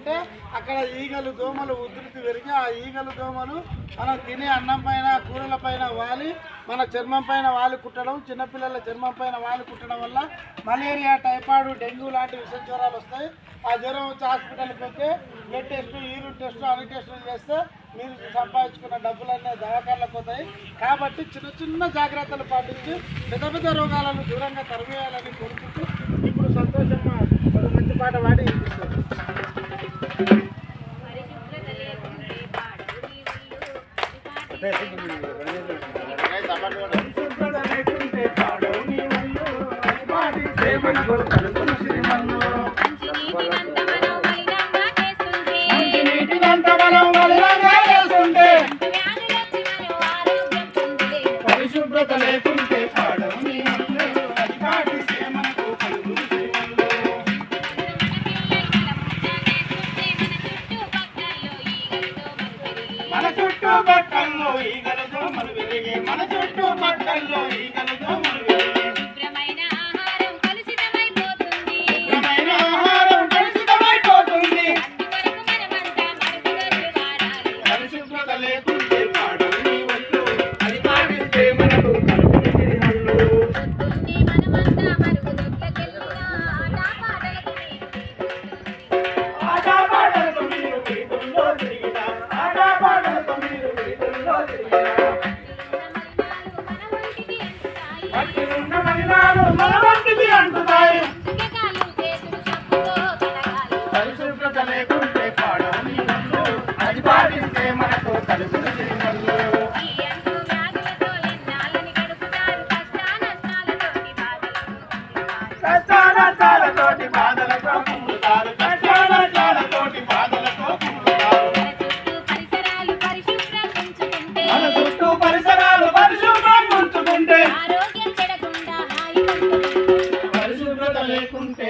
ఉంటే అక్కడ ఈగలు దోమలు ఉధృతి పెరిగి ఆ ఈగలు దోమలు మనం తినే అన్నం పైన కూరల పైన వాలి మన చర్మం పైన వాలి కుట్టడం చిన్నపిల్లల చర్మం పైన వాలి కుట్టడం వల్ల మలేరియా టైఫాయిడ్ డెంగ్యూ లాంటి విష జ్వరాలు వస్తాయి. ఆ జ్వరం వచ్చి హాస్పిటల్కి పోతే బ్లడ్ టెస్ట్ యూరిన్ టెస్ట్ అన్ని టెస్టులు చేస్తే మీరు సంపాదించుకున్న డబ్బులన్నీ దవాఖానలకు పోతాయి. కాబట్టి చిన్న చిన్న జాగ్రత్తలు పాటించి పెద్ద పెద్ద రోగాలను దూరంగా తరివేయాలని కోరుకుంటూ పరిశుభ్రత చుట్టూ పక్కల్లో ఈగల దోమలు విరిగి మన చుట్టూ పక్కల్లో Normal పరిశుభ్రత లేకుంటే